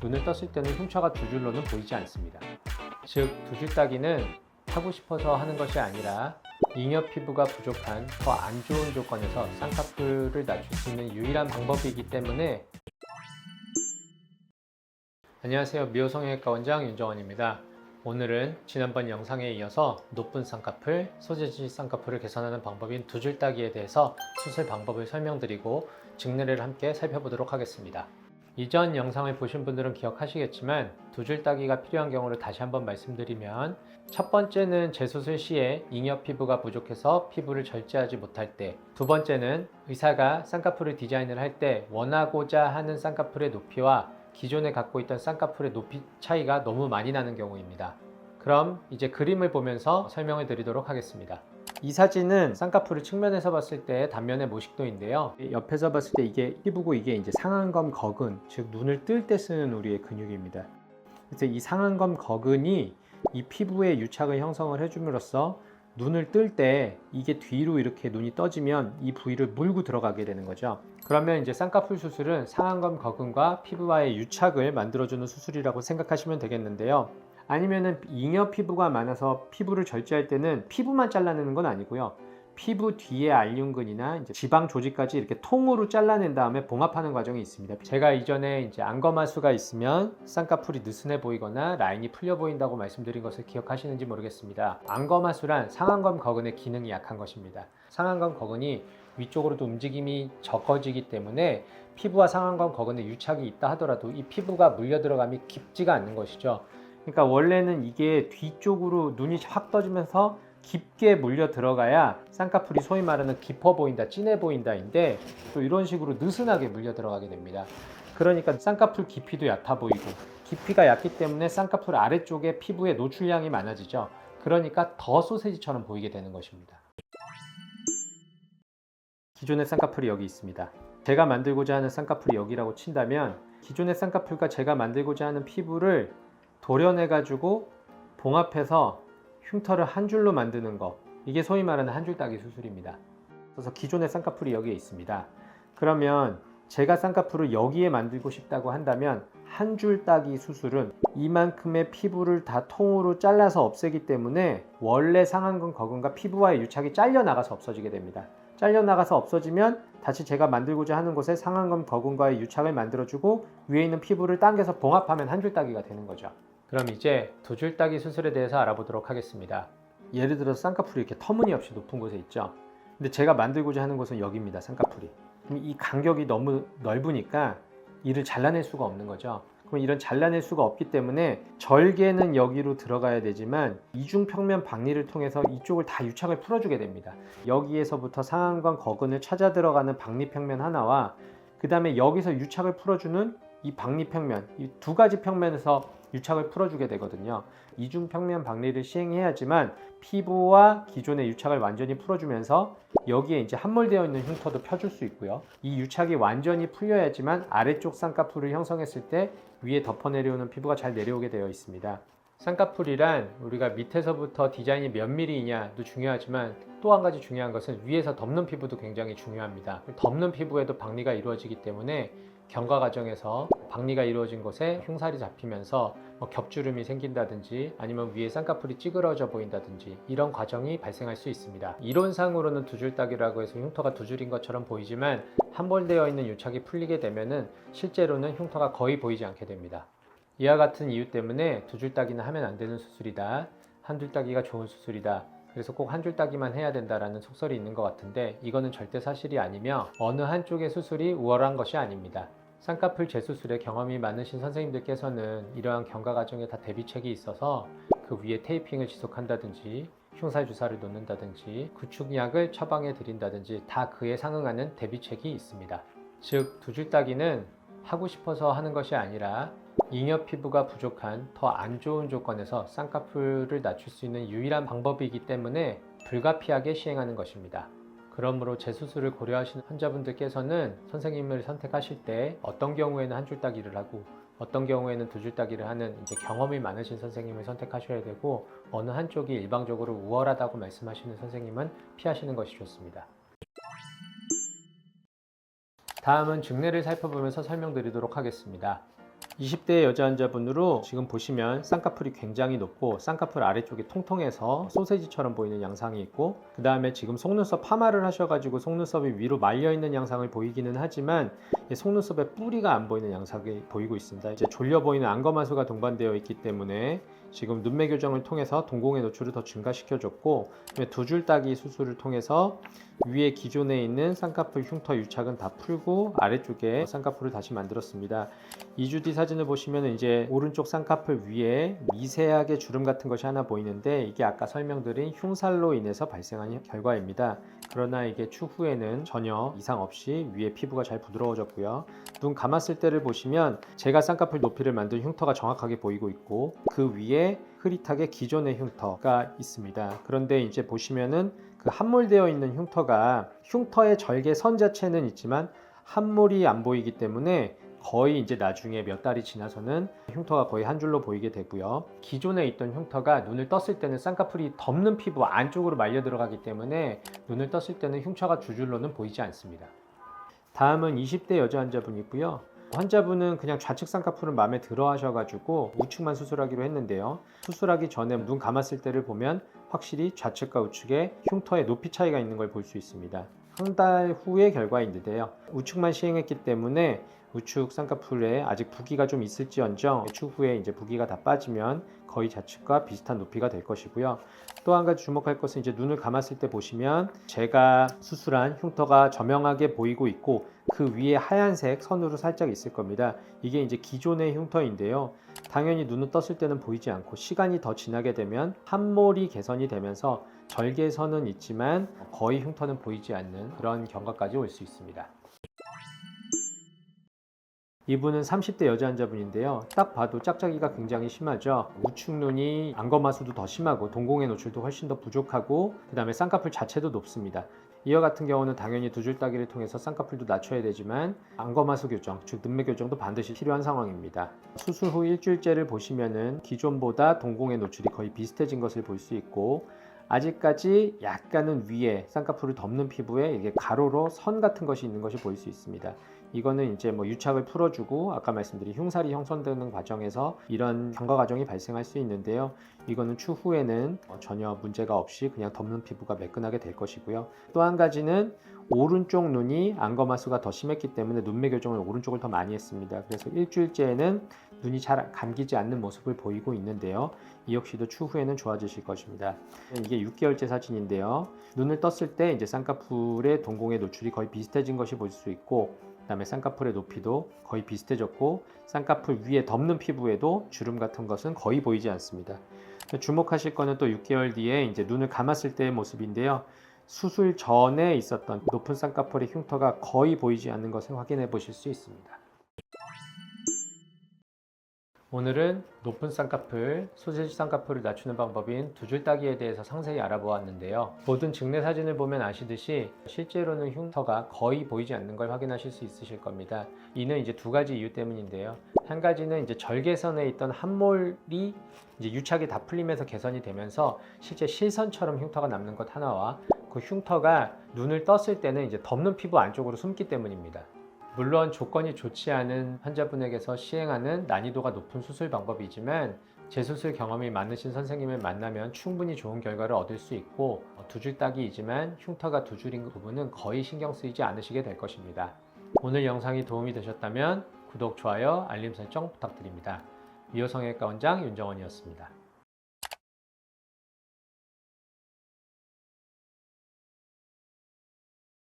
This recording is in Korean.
눈을 떴을 때는 흉터가 두 줄로는 보이지 않습니다. 즉, 두 줄 따기는 하고 싶어서 하는 것이 아니라 잉여 피부가 부족한 더 안 좋은 조건에서 쌍꺼풀을 낮출 수 있는 유일한 방법이기 때문에 안녕하세요. 미호성형외과 원장 윤정원입니다. 오늘은 지난번 영상에 이어서 높은 쌍꺼풀, 소재지 쌍꺼풀을 개선하는 방법인 두 줄 따기에 대해서 수술 방법을 설명드리고 증례를 함께 살펴보도록 하겠습니다. 이전 영상을 보신 분들은 기억하시겠지만 두 줄 따기가 필요한 경우를 다시 한번 말씀드리면 첫 번째는 재수술 시에 잉여 피부가 부족해서 피부를 절제하지 못할 때, 두 번째는 의사가 쌍꺼풀을 디자인을 할 때 원하고자 하는 쌍꺼풀의 높이와 기존에 갖고 있던 쌍꺼풀의 높이 차이가 너무 많이 나는 경우입니다. 그럼 이제 그림을 보면서 설명을 드리도록 하겠습니다. 이 사진은 쌍꺼풀을 측면에서 봤을 때 단면의 모식도인데요. 옆에서 봤을 때 이게 피부고 이게 이제 상안검 거근, 즉 눈을 뜰 때 쓰는 우리의 근육입니다. 그래서 이 상안검 거근이 이 피부의 유착을 형성을 해줌으로써 눈을 뜰 때 이게 뒤로 이렇게 눈이 떠지면 이 부위를 물고 들어가게 되는 거죠. 그러면 이제 쌍꺼풀 수술은 상안검 거근과 피부와의 유착을 만들어주는 수술이라고 생각하시면 되겠는데요. 아니면은 잉여 피부가 많아서 피부를 절제할 때는 피부만 잘라내는 건 아니고요. 피부 뒤에 알륜근이나 이제 지방 조직까지 이렇게 통으로 잘라낸 다음에 봉합하는 과정이 있습니다. 제가 이전에 이제 안검하수가 있으면 쌍꺼풀이 느슨해 보이거나 라인이 풀려 보인다고 말씀드린 것을 기억하시는지 모르겠습니다. 안검하수란 상안검 거근의 기능이 약한 것입니다. 상안검 거근이 위쪽으로도 움직임이 적어지기 때문에 피부와 상안검 거근에 유착이 있다 하더라도 이 피부가 물려 들어감이 깊지가 않는 것이죠. 그러니까 원래는 이게 뒤쪽으로 눈이 확 떠지면서 깊게 물려 들어가야 쌍꺼풀이 소위 말하는 깊어 보인다, 진해 보인다인데 또 이런 식으로 느슨하게 물려 들어가게 됩니다. 그러니까 쌍꺼풀 깊이도 얕아 보이고 깊이가 얕기 때문에 쌍꺼풀 아래쪽에 피부의 노출량이 많아지죠. 그러니까 더 소세지처럼 보이게 되는 것입니다. 기존의 쌍꺼풀이 여기 있습니다. 제가 만들고자 하는 쌍꺼풀이 여기라고 친다면 기존의 쌍꺼풀과 제가 만들고자 하는 피부를 도려내 가지고 봉합해서 흉터를 한 줄로 만드는 거 이게 소위 말하는 한 줄 따기 수술입니다. 그래서 기존의 쌍꺼풀이 여기에 있습니다. 그러면 제가 쌍꺼풀을 여기에 만들고 싶다고 한다면 한 줄 따기 수술은 이만큼의 피부를 다 통으로 잘라서 없애기 때문에 원래 상안근 거근과 피부와의 유착이 잘려 나가서 없어지게 됩니다. 잘려 나가서 없어지면 다시 제가 만들고자 하는 곳에 상안근 거근과의 유착을 만들어주고 위에 있는 피부를 당겨서 봉합하면 한 줄 따기가 되는 거죠. 그럼 이제 두 줄 따기 수술에 대해서 알아보도록 하겠습니다. 예를 들어서 쌍꺼풀이 이렇게 터무니없이 높은 곳에 있죠. 근데 제가 만들고자 하는 곳은 여기입니다. 쌍꺼풀이. 그럼 이 간격이 너무 넓으니까 이를 잘라낼 수가 없는 거죠. 그럼 이런 잘라낼 수가 없기 때문에 절개는 여기로 들어가야 되지만 이중평면 박리를 통해서 이쪽을 다 유착을 풀어주게 됩니다. 여기에서부터 상안관 거근을 찾아 들어가는 박리평면 하나와 그 다음에 여기서 유착을 풀어주는 이 박리평면 이 두 가지 평면에서 유착을 풀어주게 되거든요. 이중 평면 박리를 시행해야지만 피부와 기존의 유착을 완전히 풀어주면서 여기에 이제 함몰되어 있는 흉터도 펴줄 수 있고요. 이 유착이 완전히 풀려야지만 아래쪽 쌍꺼풀을 형성했을 때 위에 덮어 내려오는 피부가 잘 내려오게 되어 있습니다. 쌍꺼풀이란 우리가 밑에서부터 디자인이 몇 밀리냐도 중요하지만 또 한 가지 중요한 것은 위에서 덮는 피부도 굉장히 중요합니다. 덮는 피부에도 박리가 이루어지기 때문에 경과 과정에서 박리가 이루어진 곳에 흉살이 잡히면서 뭐 겹주름이 생긴다든지 아니면 위에 쌍꺼풀이 찌그러져 보인다든지 이런 과정이 발생할 수 있습니다. 이론상으로는 두 줄 따기라고 해서 흉터가 두 줄인 것처럼 보이지만 함몰되어 있는 유착이 풀리게 되면은 실제로는 흉터가 거의 보이지 않게 됩니다. 이와 같은 이유 때문에 두 줄 따기는 하면 안 되는 수술이다. 한 줄 따기가 좋은 수술이다. 그래서 꼭 한 줄 따기만 해야 된다라는 속설이 있는 것 같은데 이거는 절대 사실이 아니며 어느 한쪽의 수술이 우월한 것이 아닙니다. 쌍꺼풀 재수술에 경험이 많으신 선생님들께서는 이러한 경과 과정에 다 대비책이 있어서 그 위에 테이핑을 지속한다든지 흉살 주사를 놓는다든지 구축약을 처방해 드린다든지 다 그에 상응하는 대비책이 있습니다. 즉 두 줄 따기는 하고 싶어서 하는 것이 아니라 잉여 피부가 부족한 더 안 좋은 조건에서 쌍꺼풀을 낮출 수 있는 유일한 방법이기 때문에 불가피하게 시행하는 것입니다. 그러므로 재수술을 고려하시는 환자분들께서는 선생님을 선택하실 때 어떤 경우에는 한 줄 따기를 하고 어떤 경우에는 두 줄 따기를 하는 이제 경험이 많으신 선생님을 선택하셔야 되고 어느 한쪽이 일방적으로 우월하다고 말씀하시는 선생님은 피하시는 것이 좋습니다. 다음은 증례를 살펴보면서 설명드리도록 하겠습니다. 20대 여자 환자분으로 지금 보시면 쌍꺼풀이 굉장히 높고 쌍꺼풀 아래쪽이 통통해서 소세지처럼 보이는 양상이 있고 그 다음에 지금 속눈썹 파마를 하셔가지고 속눈썹이 위로 말려 있는 양상을 보이기는 하지만 이 속눈썹에 뿌리가 안 보이는 양상이 보이고 있습니다. 이제 졸려 보이는 안검하수가 동반되어 있기 때문에 지금 눈매 교정을 통해서 동공의 노출을 더 증가시켜줬고 두 줄 따기 수술을 통해서 위에 기존에 있는 쌍꺼풀 흉터 유착은 다 풀고 아래쪽에 쌍꺼풀을 다시 만들었습니다. 2주 뒤 사진을 보시면 이제 오른쪽 쌍꺼풀 위에 미세하게 주름 같은 것이 하나 보이는데 이게 아까 설명드린 흉살로 인해서 발생한 결과입니다. 그러나 이게 추후에는 전혀 이상 없이 위에 피부가 잘 부드러워졌고요. 눈 감았을 때를 보시면 제가 쌍꺼풀 높이를 만든 흉터가 정확하게 보이고 있고 그 위에 흐릿하게 기존의 흉터가 있습니다. 그런데 이제 보시면은 그 함몰되어 있는 흉터가 흉터의 절개선 자체는 있지만 함몰이 안 보이기 때문에 거의 이제 나중에 몇 달이 지나서는 흉터가 거의 한 줄로 보이게 되고요. 기존에 있던 흉터가 눈을 떴을 때는 쌍꺼풀이 덮는 피부 안쪽으로 말려 들어가기 때문에 눈을 떴을 때는 흉터가 두 줄로는 보이지 않습니다. 다음은 20대 여자 환자분이고요. 환자분은 그냥 좌측 쌍꺼풀은 마음에 들어 하셔가지고 우측만 수술하기로 했는데요. 수술하기 전에 눈 감았을 때를 보면 확실히 좌측과 우측에 흉터의 높이 차이가 있는 걸 볼 수 있습니다. 한 달 후의 결과인데요. 우측만 시행했기 때문에 우측 쌍꺼풀에 아직 부기가 좀 있을지언정 추후에 이제 부기가 다 빠지면 거의 좌측과 비슷한 높이가 될 것이고요. 또 한 가지 주목할 것은 이제 눈을 감았을 때 보시면 제가 수술한 흉터가 저명하게 보이고 있고 그 위에 하얀색 선으로 살짝 있을 겁니다. 이게 이제 기존의 흉터인데요. 당연히 눈을 떴을 때는 보이지 않고 시간이 더 지나게 되면 함몰이 개선이 되면서 절개선은 있지만 거의 흉터는 보이지 않는 그런 경과까지 올 수 있습니다. 이분은 30대 여자 환자분인데요. 딱 봐도 짝짝이가 굉장히 심하죠. 우측 눈이 안검하수도 더 심하고 동공의 노출도 훨씬 더 부족하고 그 다음에 쌍꺼풀 자체도 높습니다. 이와 같은 경우는 당연히 두 줄 따기를 통해서 쌍꺼풀도 낮춰야 되지만 안검하수 교정, 즉 눈매 교정도 반드시 필요한 상황입니다. 수술 후 일주일째를 보시면은 기존보다 동공의 노출이 거의 비슷해진 것을 볼 수 있고 아직까지 약간은 위에 쌍꺼풀을 덮는 피부에 이게 가로로 선 같은 것이 있는 것이 보일 수 있습니다. 이거는 이제 뭐 유착을 풀어주고 아까 말씀드린 흉살이 형성되는 과정에서 이런 경과 과정이 발생할 수 있는데요. 이거는 추후에는 어, 전혀 문제가 없이 그냥 덮는 피부가 매끈하게 될 것이고요. 또 한 가지는 오른쪽 눈이 안검하수가 더 심했기 때문에 눈매 교정을 오른쪽을 더 많이 했습니다. 그래서 일주일째에는 눈이 잘 감기지 않는 모습을 보이고 있는데요. 이 역시도 추후에는 좋아지실 것입니다. 이게 6개월째 사진인데요. 눈을 떴을 때 이제 쌍꺼풀의 동공의 노출이 거의 비슷해진 것이 볼 수 있고 그다음에 쌍꺼풀의 높이도 거의 비슷해졌고 쌍꺼풀 위에 덮는 피부에도 주름 같은 것은 거의 보이지 않습니다. 주목하실 거는 또 6개월 뒤에 이제 눈을 감았을 때의 모습인데요. 수술 전에 있었던 높은 쌍꺼풀의 흉터가 거의 보이지 않는 것을 확인해 보실 수 있습니다. 오늘은 높은 쌍꺼풀, 소세지 쌍꺼풀을 낮추는 방법인 두 줄 따기에 대해서 상세히 알아보았는데요. 모든 증내 사진을 보면 아시듯이 실제로는 흉터가 거의 보이지 않는 걸 확인하실 수 있으실 겁니다. 이는 이제 두 가지 이유 때문인데요. 한 가지는 이제 절개선에 있던 함몰이 이제 유착이 다 풀리면서 개선이 되면서 실제 실선처럼 흉터가 남는 것 하나와 그 흉터가 눈을 떴을 때는 이제 덮는 피부 안쪽으로 숨기 때문입니다. 물론 조건이 좋지 않은 환자분에게서 시행하는 난이도가 높은 수술 방법이지만 재수술 경험이 많으신 선생님을 만나면 충분히 좋은 결과를 얻을 수 있고 두 줄 따기이지만 흉터가 두 줄인 부분은 거의 신경 쓰이지 않으시게 될 것입니다. 오늘 영상이 도움이 되셨다면 구독, 좋아요, 알림 설정 부탁드립니다. 미호성형외과 원장 윤정원이었습니다.